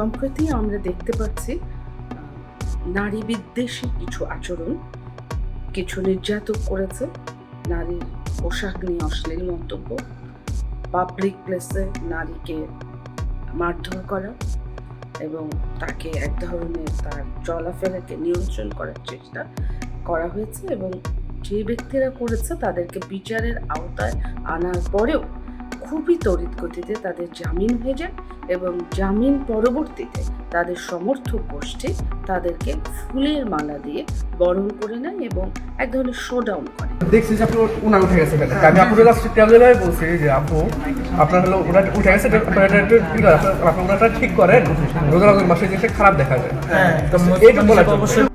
সম্প্রতি আমরা দেখতে পাচ্ছি নারী বিদ্বেষী কিছু আচরণ কিছু নির্যাতক করেছে। নারীর পোশাক নিয়ে অশ্লীল মন্তব্য পাবলিক প্লেসে নারীকে মারধর করা এবং তাকে এক ধরনের তার চলাফেরাকে নিয়ন্ত্রণ করার চেষ্টা করা হয়েছে এবং যে ব্যক্তিরা করেছে তাদেরকে বিচারের আওতায় আনার পরেও খুবই তড়িৎ গতিতে তাদের জামিন হয়ে যায় এবং জামিন পরবর্তীতে তাদের সমর্থক গোষ্ঠী তাদেরকে ফুলের মালা দিয়ে বরণ করে নেয় এবং এক ধরনের শোডাউন করে। দেখছি যে আপনি উনার উঠে গেছে আমি আপনার কাছে ট্রাভেলার বলছি যে আপু আপনার হলো ওনার উঠে গেছে আপনার ওনারটা ঠিক করেন। রোজা রোজার মাসে জিনিসটা খারাপ দেখা যায়। হ্যাঁ তো এইটুকু অবশ্যই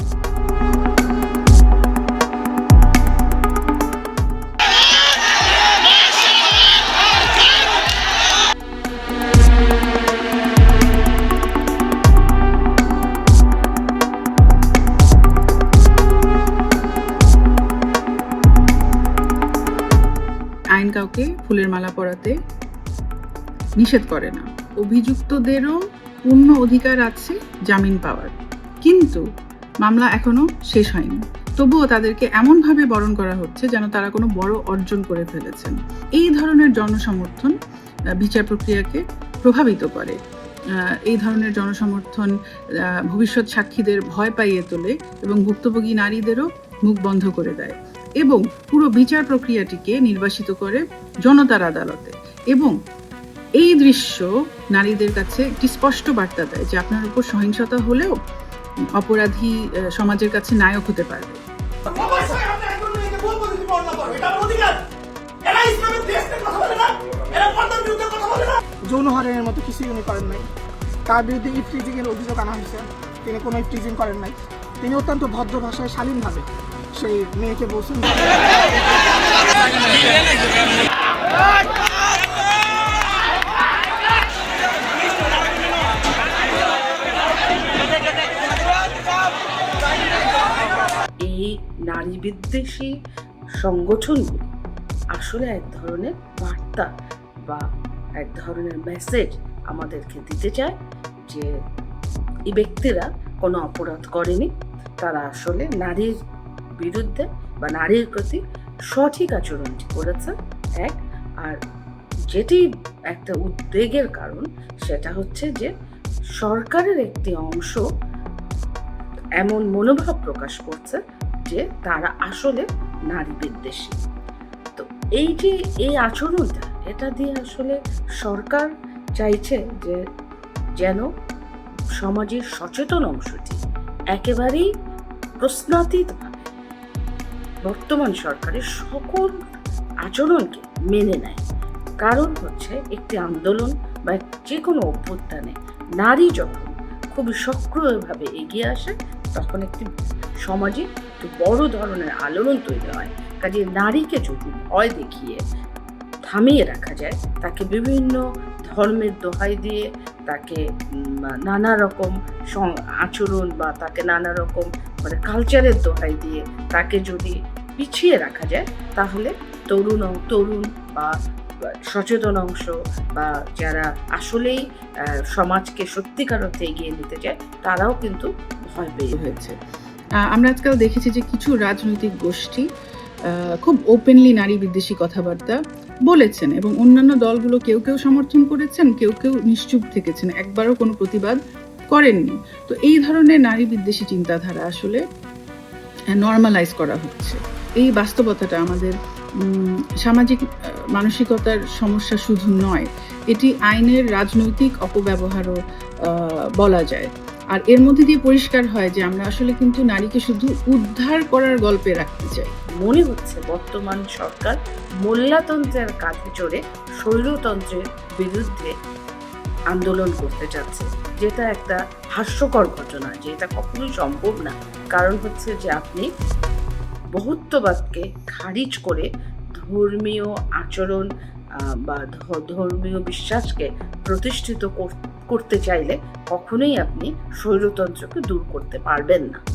আইন কাউকে ফুলের মালা পরাতে নিষেধ করে না। অভিযুক্তদেরও পূর্ণ অধিকার আছে জামিন পাওয়ার। কিন্তু মামলা এখনও শেষ হয়নি। তবুও তাদেরকে এমনভাবে বরণ করা হচ্ছে যেন তারা কোনো বড় অর্জন করে ফেলেছেন। এই ধরনের জনসমর্থন বিচার প্রক্রিয়াকে প্রভাবিত করে। এই ধরনের জনসমর্থন ভবিষ্যৎ সাক্ষীদের ভয় পাইয়ে তোলে এবং ভুক্তভোগী নারীদেরও মুখ বন্ধ করে দেয় এবং পুরো বিচার প্রক্রিয়াটিকে নির্বাসিত করে জনতার আদালতে। এবং এই দৃশ্য নারীদের কাছে একটি স্পষ্ট বার্তা দেয় যে আপনার উপর সহিংসতা হলেও অপরাধী সমাজের কাছে নায়ক হতে পারবে। যৌন হয়রানির মতো কিছুই উনি করেন নাই। তার বিরুদ্ধে অভিযোগ আনা হয়েছে। তিনি কোনো ইফটিজিং করেন নাই। তিনি অত্যন্ত ভদ্র ভাষায় শালীনভাবে সেই মেয়েকে এই নারী বিদ্বেষী সংগঠনগুলো আসলে এক ধরনের বার্তা বা এক ধরনের মেসেজ আমাদেরকে দিতে চায় যে, এই ব্যক্তিরা কোনো অপরাধ করেনি। তারা আসলে নারীর বিরুদ্ধে বা নারীর প্রতি সঠিক আচরণটি করেছে, এক। আর যেটি একটা উদ্বেগের কারণ, সেটা হচ্ছে যে সরকারের একটি অংশ এমন মনোভাব প্রকাশ করছে যে তারা আসলে নারী বিদ্বেষী। তো এই যে এই আচরণটা, এটা দিয়ে আসলে সরকার চাইছে যে যেন সমাজের সচেতন অংশটি একেবারেই প্রশ্নাতীতভাবে বর্তমান সরকারের সকল আচরণকে মেনে নেয়। কারণ হচ্ছে একটি আন্দোলন বা যে কোনো অভ্যুত্থানে নারী যখন খুবই সক্রিয়ভাবে এগিয়ে আসে, তখন একটি সমাজে একটি বড় ধরনের আলোড়ন তৈরি হয়। কাজে নারীকে যদি ভয় দেখিয়ে থামিয়ে রাখা যায়, তাকে বিভিন্ন ধর্মের দোহাই দিয়ে তাকে নানা রকম আচরণ বা তাকে নানা রকম মানে কালচারের দোহাই দিয়ে তাকে যদি পিছিয়ে রাখা যায়, তাহলে তরুণ তরুণ বা সচেতন অংশ বা যারা আসলেই সমাজকে সত্যিকার অর্থে এগিয়ে নিতে চায়, তারাও কিন্তু ভয় পেয়ে হয়েছে। আমরা আজকাল দেখেছি যে কিছু রাজনৈতিক গোষ্ঠী খুব ওপেনলি নারী বিদ্বেষী কথাবার্তা বলেছেন এবং অন্যান্য দলগুলো কেউ কেউ সমর্থন করেছেন, কেউ কেউ নিশ্চুপ থেকেছেন, একবারও কোনো প্রতিবাদ করেননি। তো এই ধরনের নারী বিদ্বেষী চিন্তাধারা আসলে নর্মালাইজ করা হচ্ছে। এই বাস্তবতাটা আমাদের সামাজিক মানসিকতার সমস্যা শুধু নয়, এটি আইনের রাজনৈতিক অপব্যবহারও বলা যায়। আর এর মধ্যে দিয়ে পরিষ্কার হয় যে আমরা আসলে কিন্তু নারীকে শুধু উদ্ধার করার গল্পে রাখতে চাই। মনে হচ্ছে বর্তমান সরকার মোল্লাতন্ত্রের কাঁধে চড়ে শৈলতন্ত্রের বিরুদ্ধে আন্দোলন করতে চাচ্ছে যেটা একটা হাস্যকর ঘটনা যে এটা কখনোই সম্ভব না। কারণ হচ্ছে যে আপনি বহুত্ববাদকে খারিজ করে ধর্মীয় আচরণ বা ধর্মীয় বিশ্বাসকে প্রতিষ্ঠিত কর- করতে চাইলে কখনোই আপনি স্বৈরতন্ত্রকে দূর করতে পারবেন না।